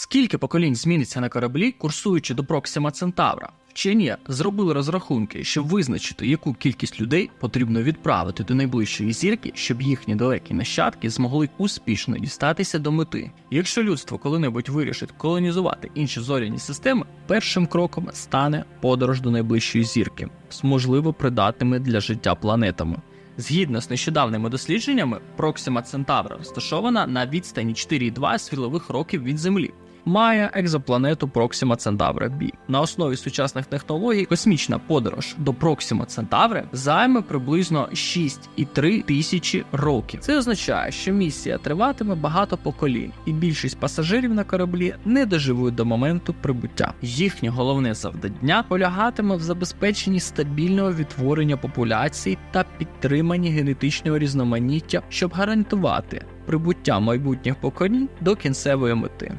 Скільки поколінь зміниться на кораблі, курсуючи до Проксима Центавра? Вчені зробили розрахунки, щоб визначити, яку кількість людей потрібно відправити до найближчої зірки, щоб їхні далекі нащадки змогли успішно дістатися до мети. Якщо людство коли-небудь вирішить колонізувати інші зоряні системи, першим кроком стане подорож до найближчої зірки з можливо придатними для життя планетами. Згідно з нещодавними дослідженнями, Проксима Центавра розташована на відстані 4,2 світлових років від Землі. Має екзопланету Проксима Центавра Б. На основі сучасних технологій космічна подорож до Проксима Центаври займе приблизно 6,3 тисячі років. Це означає, що місія триватиме багато поколінь, і більшість пасажирів на кораблі не доживуть до моменту прибуття. Їхнє головне завдання полягатиме в забезпеченні стабільного відтворення популяцій та підтриманні генетичного різноманіття, щоб гарантувати прибуття майбутніх поколінь до кінцевої мети.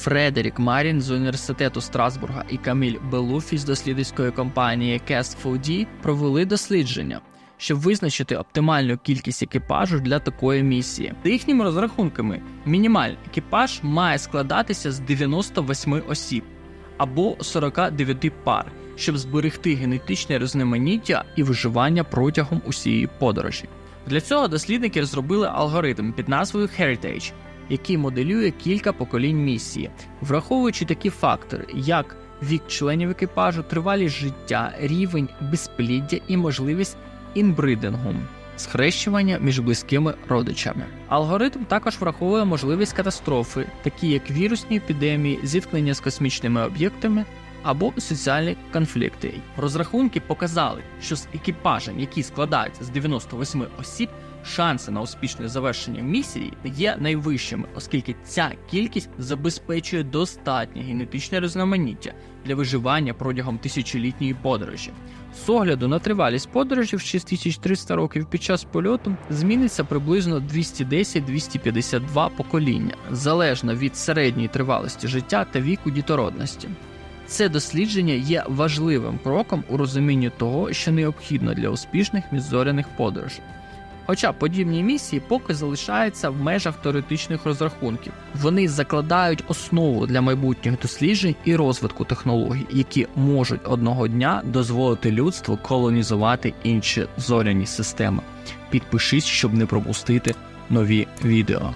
Фредерік Марін з університету Страсбурга і Каміль Белуфі з дослідницької компанії Cast4D провели дослідження, щоб визначити оптимальну кількість екіпажу для такої місії. За їхніми розрахунками, мінімальний екіпаж має складатися з 98 осіб або 49 пар, щоб зберегти генетичне різноманіття і виживання протягом усієї подорожі. Для цього дослідники розробили алгоритм під назвою Heritage, який моделює кілька поколінь місії, враховуючи такі фактори, як вік членів екіпажу, тривалість життя, рівень безпліддя і можливість інбридингу. Схрещування між близькими родичами. Алгоритм також враховує можливість катастрофи, такі як вірусні епідемії, зіткнення з космічними об'єктами або соціальні конфлікти. Розрахунки показали, що з екіпажем, який складається з 98 осіб, шанси на успішне завершення місії є найвищими, оскільки ця кількість забезпечує достатнє генетичне різноманіття для виживання протягом тисячолітньої подорожі. З огляду на тривалість подорожі в 6300 років під час польоту зміниться приблизно 210-252 покоління, залежно від середньої тривалості життя та віку дітородності. Це дослідження є важливим кроком у розумінні того, що необхідно для успішних міжзоряних подорожей. Хоча подібні місії поки залишаються в межах теоретичних розрахунків, вони закладають основу для майбутніх досліджень і розвитку технологій, які можуть одного дня дозволити людству колонізувати інші зоряні системи. Підпишись, щоб не пропустити нові відео.